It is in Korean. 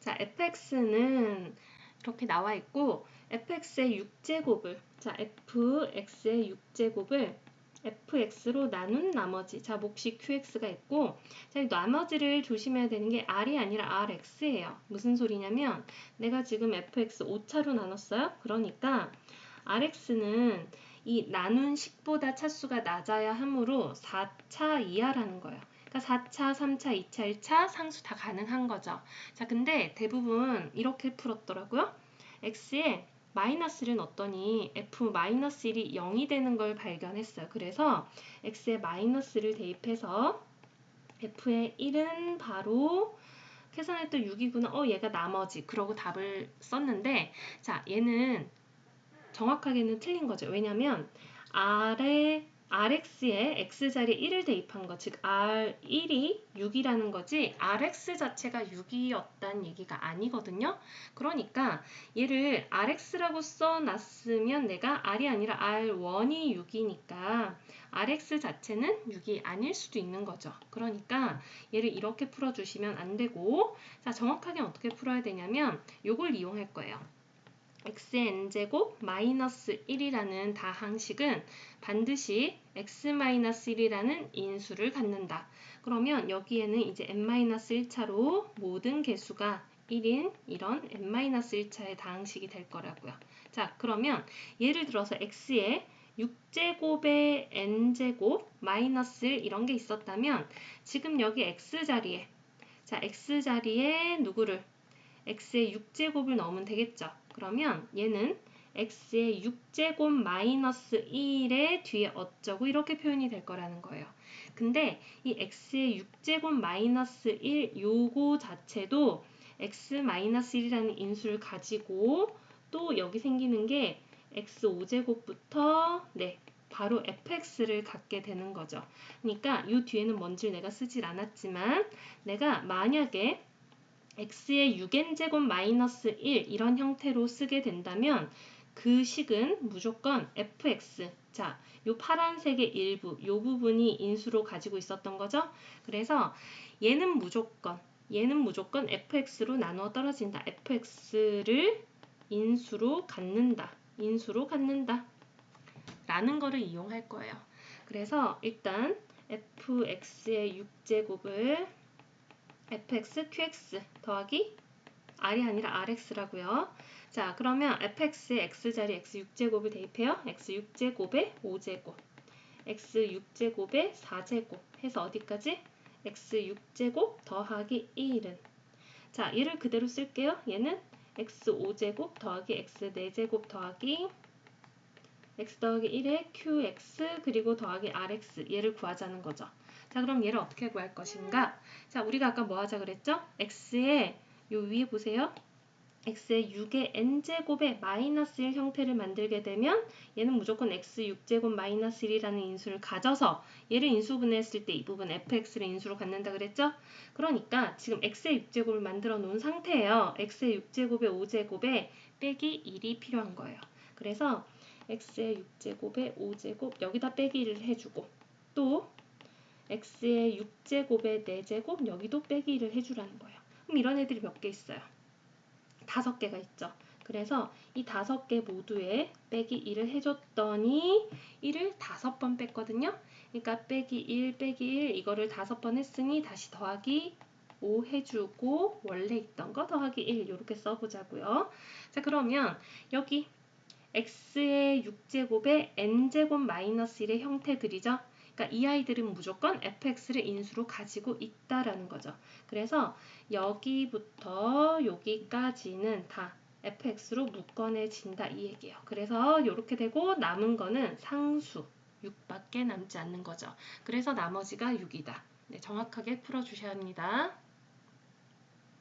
자, fx는 이렇게 나와 있고 fx의 6제곱을 자, fx의 6제곱을 fx로 나눈 나머지 자 몫이 qx가 있고 자, 이 나머지를 조심해야 되는 게 r이 아니라 rx예요. 무슨 소리냐면 내가 지금 fx 5차로 나눴어요. 그러니까 rx는 이 나눈 식보다 차수가 낮아야 하므로 4차 이하라는 거예요. 그러니까 4차, 3차, 2차, 1차 상수 다 가능한 거죠. 자, 근데 대부분 이렇게 풀었더라고요. x에 마이너스를 넣었더니 f-1이 0이 되는 걸 발견했어요. 그래서 x에 마이너스를 대입해서 f의 1은 바로 계산했던 6이구나. 어, 얘가 나머지. 그러고 답을 썼는데 자, 얘는 정확하게는 틀린 거죠. 왜냐면 R에 Rx에 X자리에 1을 대입한 거, 즉 R1이 6이라는 거지 Rx 자체가 6이었단 얘기가 아니거든요. 그러니까 얘를 Rx라고 써놨으면 내가 R이 아니라 R1이 6이니까 Rx 자체는 6이 아닐 수도 있는 거죠. 그러니까 얘를 이렇게 풀어주시면 안 되고 자 정확하게 어떻게 풀어야 되냐면 요걸 이용할 거예요. X의 n제곱 마이너스 1이라는 다항식은 반드시 x-1이라는 인수를 갖는다. 그러면 여기에는 이제 n-1차로 모든 개수가 1인 이런 n-1차의 다항식이 될 거라고요. 자, 그러면 예를 들어서 x에 6제곱의 n제곱 마이너스 1 이런 게 있었다면 지금 여기 x자리에 자, x자리에 누구를 x의 6제곱을 넣으면 되겠죠. 그러면 얘는 x의 6제곱 마이너스 1의 뒤에 어쩌고 이렇게 표현이 될 거라는 거예요. 근데 이 x의 6제곱 마이너스 1 요거 자체도 x 마이너스 1이라는 인수를 가지고 또 여기 생기는 게 x 5제곱부터 네 바로 fx를 갖게 되는 거죠. 그러니까 이 뒤에는 뭔지 내가 쓰질 않았지만 내가 만약에 x의 6n제곱 마이너스 1 이런 형태로 쓰게 된다면 그 식은 무조건 fx 자, 요 파란색의 일부 요 부분이 인수로 가지고 있었던 거죠. 그래서 얘는 무조건 얘는 무조건 fx로 나누어 떨어진다. fx를 인수로 갖는다. 인수로 갖는다. 라는 거를 이용할 거예요. 그래서 일단 fx의 6제곱을 fx, qx 더하기 r이 아니라 rx라고요. 자, 그러면 fx의 x자리 x 6제곱을 대입해요. x 6제곱에 5제곱, x 6제곱에 4제곱 해서 어디까지? x 6제곱 더하기 1은 자, 얘를 그대로 쓸게요. 얘는 x 5제곱 더하기 x 4제곱 더하기 x 더하기 1에 qx 그리고 더하기 rx 얘를 구하자는 거죠. 자, 그럼 얘를 어떻게 구할 것인가? 자, 우리가 아까 뭐 하자 그랬죠? x의 요 위에 보세요. x의 6의 n제곱의 마이너스 1 형태를 만들게 되면 얘는 무조건 x 6제곱 마이너스 1이라는 인수를 가져서 얘를 인수분해했을 때 이 부분 fx를 인수로 갖는다 그랬죠? 그러니까 지금 x의 6제곱을 만들어 놓은 상태예요. x의 6제곱에 5제곱에 빼기 1이 필요한 거예요. 그래서 x의 6제곱에 5제곱 여기다 빼기 1을 해주고 또 x의 6제곱에 4제곱 여기도 빼기 1을 해주라는 거예요. 그럼 이런 애들이 몇 개 있어요? 다섯 개가 있죠. 그래서 이 다섯 개 모두에 빼기 1을 해줬더니 1을 다섯 번 뺐거든요. 그러니까 빼기 1, 빼기 1 이거를 다섯 번 했으니 다시 더하기 5 해주고 원래 있던 거 더하기 1 이렇게 써보자고요. 자 그러면 여기 x의 6제곱에 n제곱 마이너스 1의 형태들이죠. 그러니까 이 아이들은 무조건 fx를 인수로 가지고 있다라는 거죠. 그래서 여기부터 여기까지는 다 fx로 묶어내진다 이 얘기예요. 그래서 이렇게 되고 남은 거는 상수 6밖에 남지 않는 거죠. 그래서 나머지가 6이다. 네, 정확하게 풀어주셔야 합니다.